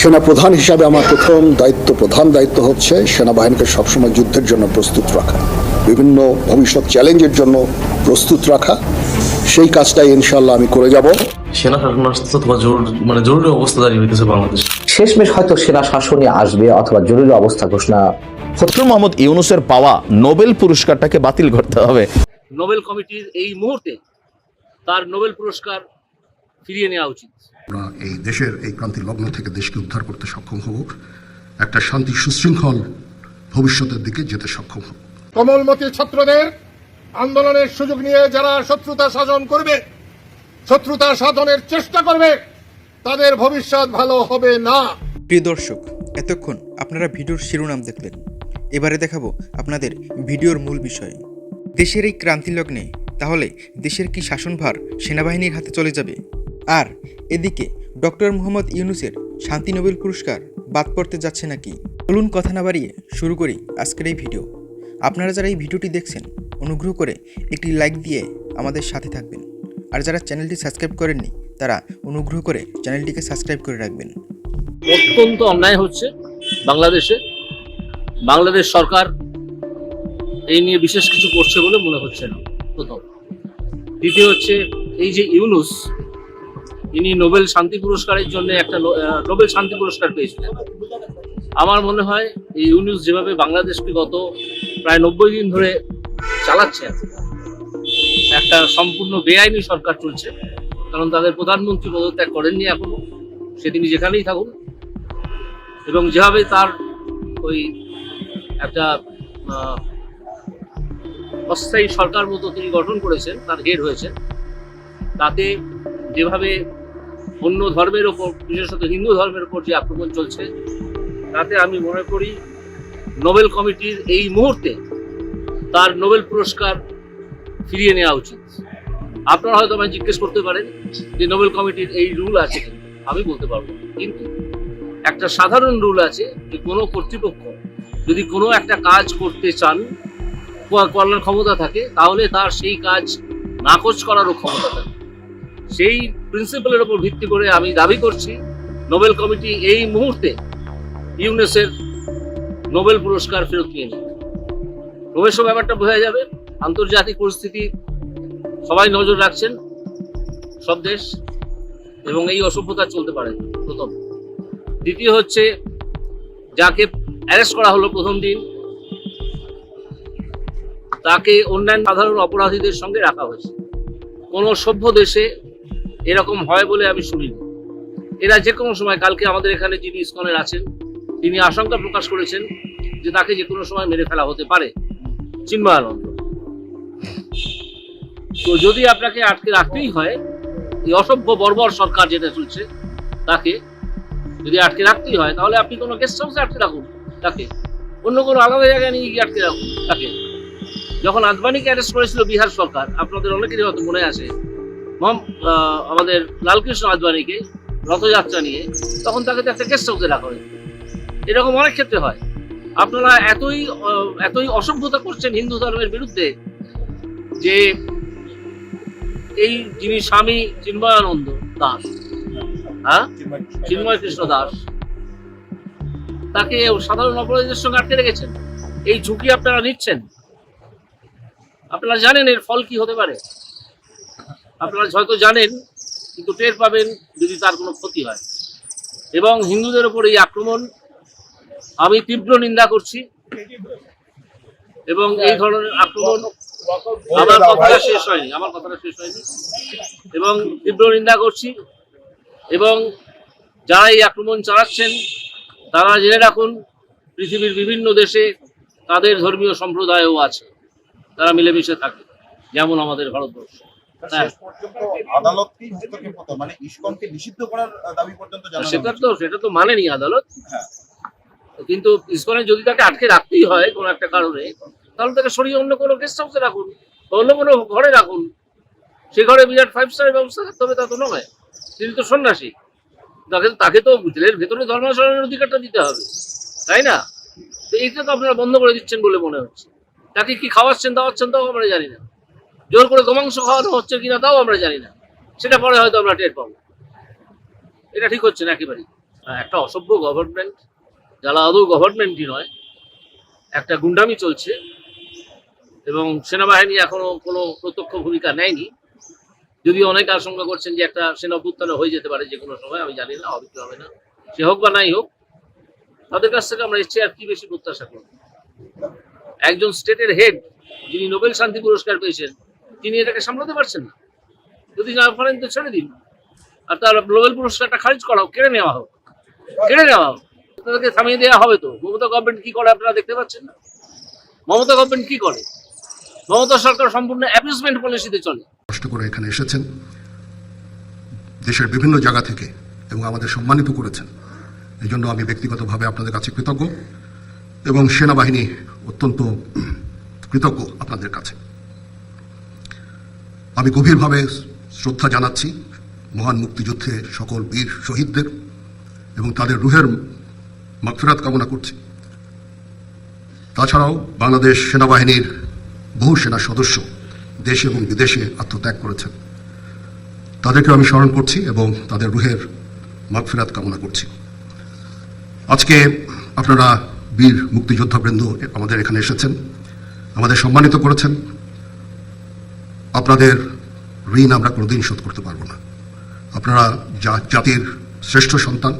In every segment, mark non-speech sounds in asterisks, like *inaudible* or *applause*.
সেনা প্রধান হিসাবে আমার প্রথম দায়িত্ব প্রধান দায়িত্ব হচ্ছে সেনাবাহিনীকে সবসময় যুদ্ধের জন্য প্রস্তুত রাখা বিভিন্ন ভবিষ্যৎ চ্যালেঞ্জের জন্য প্রস্তুত রাখা। সেই কাজটাই ইনশাল্লাহ আমি করে যাব। সেনা শাসন আসতেছে অথবা মানে জরুরি অবস্থা দাঁড়িয়ে হইতেছে বাংলাদেশ। শেষমেশ হয়তো সেনা শাসনই আসবে অথবা জরুরি অবস্থা ঘোষণা। ডক্টর মোহাম্মদ ইউনুসের পাওয়া নোবেল পুরস্কারটাকে বাতিল করতে হবে। নোবেল কমিটির এই মুহূর্তে তার নোবেল পুরস্কার ফিরিয়ে নেওয়া উচিত। আমরা এই দেশের এই ক্রান্তি লগ্ন থেকে দেশকে উদ্ধার করতে সক্ষম হব। একটা শান্তি সুশৃঙ্খল ভবিষ্যতের দিকে যেতে সক্ষম হব। কমলমতি ছাত্রদের আন্দোলনের সুযোগ নিয়ে যারা শত্রুতা সাধন করবে শত্রুতা সাধনের চেষ্টা করবে তাদের ভবিষ্যৎ ভালো হবে না। প্রিয় দর্শক এতক্ষণ আপনারা ভিডিওর শিরোনাম দেখলেন। এবারে দেখাবো আপনাদের ভিডিওর মূল বিষয়। দেশের এই ক্রান্তি লগ্নে তাহলে দেশের কি শাসনভার সেনাবাহিনীর হাতে চলে যাবে? আর এদিকে ডক্টর মোহাম্মদ ইউনুসের শান্তি নোবেল পুরস্কার বাদ পড়তে যাচ্ছে নাকি? চলুন কথা না বাড়িয়ে শুরু করি আজকের এই ভিডিও। আপনারা যারা এই ভিডিওটি দেখছেন, অনুগ্রহ করে একটি লাইক দিয়ে আমাদের সাথে থাকবেন। আর যারা চ্যানেলটি সাবস্ক্রাইব করেননি, তারা অনুগ্রহ করে চ্যানেলটিকে সাবস্ক্রাইব করে রাখবেন। অত্যন্ত অন্যায় হচ্ছে বাংলাদেশে। বাংলাদেশ সরকার এই নিয়ে বিশেষ কিছু করছে বলে মনে হচ্ছে না। প্রথম। দ্বিতীয় হচ্ছে এই যে ইউনুস ইনি নোবেল শান্তি পুরস্কারের জন্য একটা নোবেল শান্তি পুরস্কার পেয়েছিলেন। আমার মনে হয় এই ইউনুস যেভাবে বাংলাদেশকে গত প্রায় নব্বই দিন ধরে চালাচ্ছে, একটা সম্পূর্ণ বেআইনি সরকার চলছে, কারণ তাদের প্রধানমন্ত্রী পদত্যাগ করেননি এখনও সে তিনি যেখানেই থাকুন। এবং যেভাবে তার ওই একটা অস্থায়ী সরকার মতো তিনি গঠন করেছেন, তার হেড হয়েছে তাতে যেভাবে অন্য ধর্মের ওপর, বিশেষত হিন্দু ধর্মের ওপর যে আক্রমণ চলছে, তাতে আমি মনে করি নোবেল কমিটির এই মুহূর্তে তার নোবেল পুরস্কার ফিরিয়ে নেওয়া উচিত। আপনারা হয়তো আমায় জিজ্ঞেস করতে পারেন যে নোবেল কমিটির এই রুল আছে আমি বলতে পারব কিন্তু একটা সাধারণ রুল আছে যে কোনো কর্তৃপক্ষ যদি কোনো একটা কাজ করতে চান করার ক্ষমতা থাকে, তাহলে তার সেই কাজ নাকচ করারও ক্ষমতা থাকে। সেই প্রিন্সিপালের উপর ভিত্তি করে আমি দাবি করছি নোবেল কমিটি এই মুহূর্তে ইউনেসের নোবেল পুরস্কার ফেরত নিয়ে নিক ক্রমেশ ব্যাপারটা বোঝা যাবে। আন্তর্জাতিক পরিস্থিতি, সবাই নজর রাখছেন, সব দেশ, এবং এই অসভ্যতা চলতে পারে প্রথম। দ্বিতীয় হচ্ছে, যাকে অ্যারেস্ট করা হলো প্রথম দিন, তাকে অন্যান্য সাধারণ অপরাধীদের সঙ্গে রাখা হয়েছে। কোনো সভ্য দেশে এরকম হয় বলে আমি শুনিনি। এরা যে কোনো সময়, কালকে আমাদের এখানে যিনি ইসকনের আছেন, তিনি আশঙ্কা প্রকাশ করেছেন যে তাকে যে কোনো সময় মেরে ফেলা হতে পারে। চিন্ময়ানন্দ তো যদি আপনাকে আটকে রাখতেই হয়, এই অসভ্য বর্বর সরকার যেটা চলছে, তাকে যদি আটকে রাখতেই হয়, তাহলে আপনি কোনো গেস্ট হাউসে আটকে রাখুন তাকে। অন্য কোনো আলাদা জায়গায় নিয়ে গিয়ে আটকে রাখুন তাকে। যখন আদবানিকে অ্যারেস্ট করেছিল বিহার সরকার, আপনাদের অনেকেরই হয়তো মনে আছে আমাদের লালকৃষ্ণ আদবানিকে রথযাত্রা নিয়ে তখন তাকে তো একটা গেস্ট হাউসে রাখা হয়েছিল। এরকম অনেক ক্ষেত্রে হয়। আপনারা এতই এতই অসভ্যতা করছেন হিন্দু ধর্মের বিরুদ্ধে যে এই যিনি স্বামী চিন্ময়ানন্দ দাস হ্যাঁ? চিন্ময় কৃষ্ণ দাস, তাকে সাধারণ অপরাধীদের সঙ্গে আটকে রেখেছেন। এই ঝুঁকি আপনারা নিচ্ছেন। আপনারা জানেন এর ফল কি হতে পারে? আপনারা হয়তো জানেন, কিন্তু টের পাবেন যদি তার কোনো ক্ষতি হয়। এবং হিন্দুদের উপর এই আক্রমণ, আমি তীব্র নিন্দা করছি। এবং এই ধরনের আক্রমণ আমার কথাটা শেষ হয়নি, আমার কথাটা শেষ হয়নি। এবং তীব্র নিন্দা করছি। এবং যারা এই আক্রমণ চালাচ্ছেন, তারা জেনে রাখুন, পৃথিবীর বিভিন্ন দেশে তাদের ধর্মীয় সম্প্রদায়ও আছে। তারা মিলেমিশে থাকে, যেমন আমাদের ভারতবর্ষ। হ্যাঁ। আদালতকেই হস্তক্ষেপ হতো মানে ইসকনকে নিষিদ্ধ করার দাবি পর্যন্ত জানানো সেটা তো সেটা তো মানেনি আদালত। হ্যাঁ। কিন্তু ইসকনে যদি তাকে আটকে রাখতেই হয় কোনো একটা কারণে তাহলে তাকে সরিয়ে অন্য কোনো গেস্ট হাউসে রাখুন অন্য কোনো ঘরে রাখুন। সে ঘরে বিরাট ফাইভ স্টারের ব্যবস্থা থাকতে হবে তা তো নয়। তিনি তো সন্ন্যাসী। তাকে তাকে তো জেলের ভেতরে ধর্মাচরণের অধিকারটা দিতে হবে। তাই না? তো এইটা তো আপনারা বন্ধ করে দিচ্ছেন বলে মনে হচ্ছে। তাকে কি খাওয়াচ্ছেন দাওয়াচ্ছেন তাও আমরা জানি না। জোর করে গোমাংস খাওয়ানো হচ্ছে কিনা তাও আমরা জানি না। সেটা পরে হয়তো আমরা টের পাবো। এটা ঠিক হচ্ছে না একেবারেই। একটা অসভ্য গভর্নমেন্ট যারা আদৌ গভর্নমেন্টই নয়, একটা গুন্ডামি চলছে এবং সেনাবাহিনী এখনও কোনো প্রত্যক্ষ ভূমিকা নেয়নি। যদিও অনেকে আশঙ্কা করছেন যে একটা সেনা অভ্যুত্থান হয়ে যেতে পারে যে কোনো সময়, আমি জানি না কি হবে না। সে হোক বা নাই হোক, তাদের কাছ থেকে আমরা এসছি আর কি বেশি প্রত্যাশা করব? একজন স্টেটের হেড যিনি নোবেল শান্তি পুরস্কার পেয়েছেন তিনি এটাকে সামলাতে পারছেন না। যদি না পারেন তো ছেড়ে দিন। আর তার নোবেল পুরস্কারটা খারিজ করা হোক কেড়ে নেওয়া হোক। কেড়ে নেওয়া হোক। তাদেরকে থামিয়ে দেওয়া হবে তো। মমতা গভর্নমেন্ট কি করে আপনারা দেখতে পাচ্ছেন না? মমতা গভর্নমেন্ট কি করে? মমতা সরকার সম্পূর্ণ অ্যাপিসমেন্ট পলিসিতে চলে। কষ্ট করে এখানে এসেছেন। দেশের বিভিন্ন জায়গা থেকে এবং আমাদের সম্মানিত করেছেন। এই জন্য আমি ব্যক্তিগতভাবে আপনাদের কাছে কৃতজ্ঞ এবং সেনাবাহিনী অত্যন্ত কৃতজ্ঞ আপনাদের কাছে। আমি গভীরভাবে শ্রদ্ধা জানাচ্ছি মহান মুক্তিযুদ্ধে সকল বীর শহীদদের এবং তাদের রুহের মাগফিরাত কামনা করছি। তাছাড়াও বাংলাদেশ সেনাবাহিনীর বহু সেনা সদস্য দেশে এবং বিদেশে আত্মত্যাগ করেছেন। তাদেরকেও আমি স্মরণ করছি এবং তাদের রুহের মাগফিরাত কামনা করছি। আজকে আপনারা বীর মুক্তিযোদ্ধাবৃন্দ আমাদের এখানে এসেছেন, আমাদের সম্মানিত করেছেন। আপনাদের ঋণ আমরা কোনোদিন শোধ করতে পারব না। আপনারা জাতির শ্রেষ্ঠ সন্তান,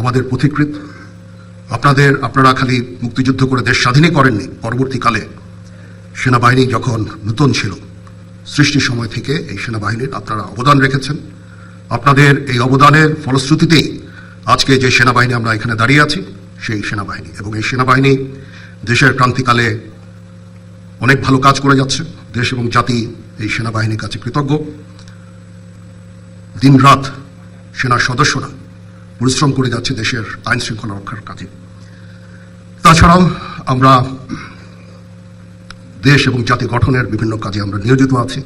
আমাদের পথিকৃত আপনাদের, আপনারা খালি মুক্তিযুদ্ধ করে দেশ স্বাধীনই করেননি, পরবর্তীকালে সেনাবাহিনী যখন নতুন ছিল, সৃষ্টির সময় থেকে এই সেনাবাহিনীর আপনারা অবদান রেখেছেন। আপনাদের এই অবদানের ফলশ্রুতিতেই আজকে যে সেনাবাহিনী আমরা এখানে দাঁড়িয়ে আছি, সেই সেনাবাহিনী। এবং এই সেনাবাহিনী দেশের ক্রান্তিকালে অনেক ভালো কাজ করে যাচ্ছে। দেশ এবং জাতি এই সেনাবাহিনীর কাছে কৃতজ্ঞ। দিনরাত সেনার সদস্যরা পরিশ্রম করে যাচ্ছে দেশের আইন শৃঙ্খলা রক্ষার কাজে। তাছাড়াও আমরা দেশ এবং জাতি গঠনের বিভিন্ন কাজে আমরা নিয়োজিত আছি।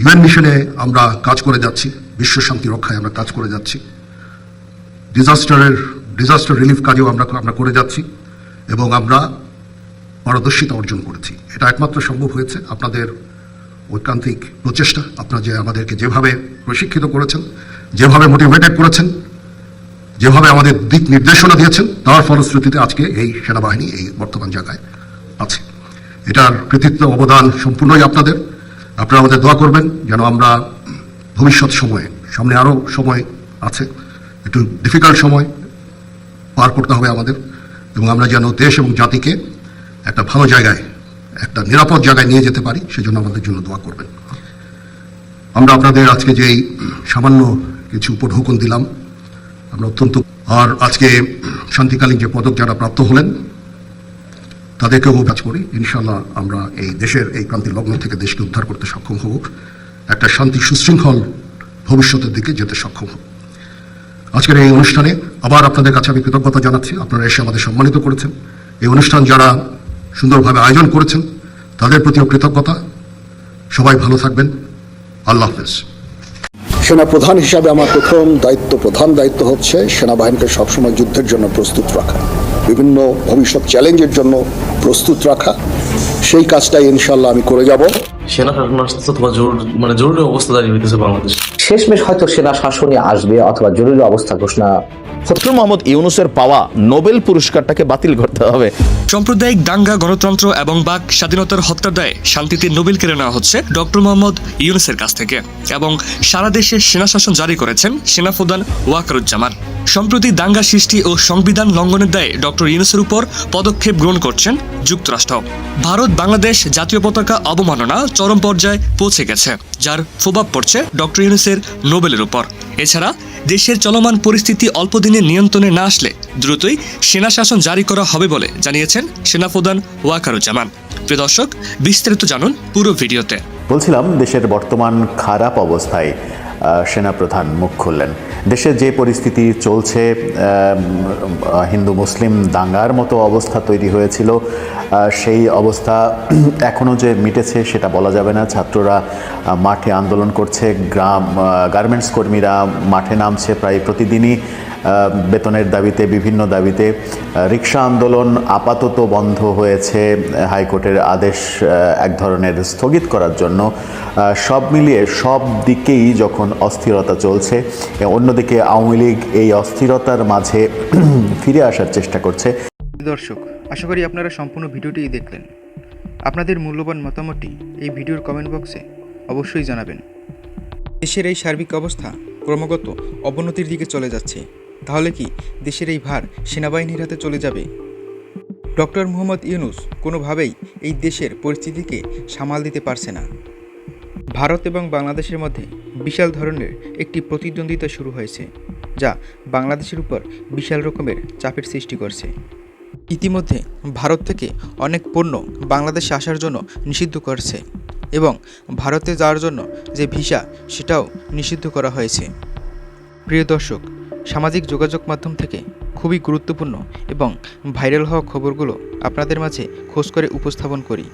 ইউএন মিশনে আমরা কাজ করে যাচ্ছি, বিশ্ব শান্তি রক্ষায় আমরা কাজ করে যাচ্ছি। ডিজাস্টারের, ডিজাস্টার রিলিফ কাজেও আমরা আমরা করে যাচ্ছি এবং আমরা পারদর্শিতা অর্জন করেছি। এটা একমাত্র সম্ভব হয়েছে আপনাদের ঐকান্তিক প্রচেষ্টা। আপনারা যে আমাদেরকে যেভাবে প্রশিক্ষিত করেছেন, যেভাবে মোটিভেটেড করেছেন, যেভাবে আমাদের দিক নির্দেশনা দিয়েছেন, তার ফলশ্রুতিতে আজকে এই সেনাবাহিনী এই বর্তমান জায়গায় আছে। এটার কৃতিত্ব, অবদান সম্পূর্ণই আপনাদের। আপনারা আমাদের দোয়া করবেন যেন আমরা ভবিষ্যৎ সময়ে, সামনে আরও সময় আছে, একটু ডিফিকাল্ট সময় পার করতে হবে আমাদের, এবং আমরা যেন দেশ এবং জাতিকে একটা ভালো জায়গায় একটা নিরাপদ জায়গায় নিয়ে যেতে পারি, সেজন্য আমাদের জন্য দোয়া করবেন। আমরা আপনাদের আজকে যেই সামান্য কিছু উপঢৌকন দিলাম, আমরা অত্যন্ত আর আজকে শান্তিকালীন যে পদক যারা প্রাপ্ত হলেন, তাদেরকেও কাজ করি। ইনশাল্লাহ আমরা এই দেশের, এই ক্রান্তি লগ্ন থেকে দেশকে উদ্ধার করতে সক্ষম হব। একটা শান্তি সুশৃঙ্খল ভবিষ্যতের দিকে যেতে সক্ষম হব। আজকের এই অনুষ্ঠানে আবার আপনাদের কাছে আমি কৃতজ্ঞতা জানাচ্ছি। আপনারা এসে আমাদের সম্মানিত করেছেন। এই অনুষ্ঠান যারা সুন্দরভাবে আয়োজন করেছেন। তাদের প্রতিও কৃতজ্ঞতা। সবাই ভালো থাকবেন। আল্লাহ হাফেজ। সেনা প্রধান হিসাবে আমার প্রথম দায়িত্ব, প্রধান দায়িত্ব হচ্ছে সেনাবাহিনীকে সবসময় যুদ্ধের জন্য প্রস্তুত রাখা। বিভিন্ন ভবিষ্যৎ চ্যালেঞ্জের জন্য প্রস্তুত রাখা। সেই কাজটাই ইনশাল্লাহ আমি করে যাব। সেনা শাসন আসতেছে অথবা জরুরি মানে জরুরি অবস্থা দাঁড়িয়ে হইতেছে বাংলাদেশ। শেষমেশ হয়তো সেনা শাসনই আসবে অথবা জরুরি অবস্থা ঘোষণা। ডক্টর মোহাম্মদ ইউনুসের পাওয়া নোবেল পুরস্কারটাকে বাতিল করতে হবে। সাম্প্রদায়িক দাঙ্গা গণতন্ত্র এবং বাক স্বাধীনতার হত্যার দায়ে শান্তিতে নোবেল কেড়ে নেওয়া হচ্ছে ডক্টর মোহাম্মদ ইউনুসের কাছ থেকে এবং সারা দেশে সেনা শাসন জারি করেছেন সেনাপ্রধান ওয়াকারুজ্জামান। সম্প্রতি দাঙ্গা সৃষ্টি ও সংবিধান লঙ্ঘনের দায়ে ডক্টর ইউনুসের উপর পদক্ষেপ গ্রহণ করছেন যুক্তরাষ্ট্র। ভারত বাংলাদেশ জাতীয় পতাকা অবমাননা চরম পর্যায়ে পৌঁছে গেছে, যার প্রভাব পড়ছে ডক্টর ইউনুসের নোবেলের উপর। এছাড়া দেশের চলমান পরিস্থিতি অল্প দিনের নিয়ন্ত্রণে না আসলে দ্রুতই সেনা শাসন জারি করা হবে বলে জানিয়েছেন সেনাপ্রধান ওয়াকারুজ্জামান। প্রিয় দর্শক, বিস্তারিত জানুন পুরো ভিডিওতে। বলছিলাম, দেশের বর্তমান খারাপ অবস্থায় সেনাপ্রধান মুখ খুললেন। দেশে যে পরিস্থিতি চলছে হিন্দু, মুসলিম দাঙ্গার মতো অবস্থা তৈরি হয়েছিল সেই অবস্থা *clears throat* এখনও যে মিটেছে সেটা বলা যাবে না। ছাত্ররা মাঠে আন্দোলন করছে, গ্রাম গার্মেন্টস কর্মীরা মাঠে নামছে প্রায় প্রতিদিনই। বেতনের দাবিতে, বিভিন্ন দাবিতে রিক্সা আন্দোলন আপাতত বন্ধ হয়েছে। হাইকোর্টের আদেশ এক ধরনের স্থগিত করার জন্য। সব মিলিয়ে সব দিকেই যখন অস্থিরতা চলছে, অন্যদিকে আওয়ামী লীগ এই অস্থিরতার মাঝে *clears throat* ফিরে আসার চেষ্টা করছে। দর্শক, আশা করি আপনারা সম্পূর্ণ ভিডিওটি দেখলেন। আপনাদের মূল্যবান মতামতটি এই ভিডিওর কমেন্ট বক্সে অবশ্যই জানাবেন। দেশের এই সার্বিক অবস্থা ক্রমাগত অবনতির দিকে চলে যাচ্ছে। তাহলে কি দেশের এই ভার সেনাবাহিনীর হাতে চলে যাবে? ডক্টর মোহাম্মদ ইউনুস কোনোভাবেই এই দেশের পরিস্থিতিকে সামাল দিতে পারছে না। ভারত এবং বাংলাদেশের মধ্যে বিশাল ধরনের একটি প্রতিদ্বন্দ্বিতা শুরু হয়েছে, যা বাংলাদেশের উপর বিশাল রকমের চাপের সৃষ্টি করছে। ইতিমধ্যে ভারত থেকে অনেক পণ্য বাংলাদেশে আসার জন্য নিষিদ্ধ করছে এবং ভারতে যাওয়ার জন্য যে ভিসা সেটাও নিষিদ্ধ করা হয়েছে। প্রিয় দর্শক সামাজিক যোগাযোগ মাধ্যম থেকে খুবই গুরুত্বপূর্ণ এবং ভাইরাল হওয়া খবরগুলো আপনাদের মাঝে খোঁজ করে উপস্থাপন করি।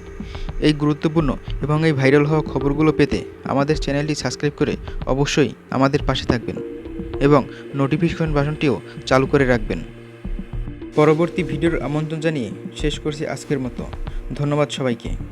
এই গুরুত্বপূর্ণ এবং এই ভাইরাল হওয়া খবরগুলো পেতে আমাদের চ্যানেলটি সাবস্ক্রাইব করে অবশ্যই আমাদের পাশে থাকবেন এবং নোটিফিকেশন বাটনটিও চালু করে রাখবেন। পরবর্তী ভিডিওর আমন্ত্রণ জানিয়ে শেষ করছি আজকের মতো। ধন্যবাদ সবাইকে।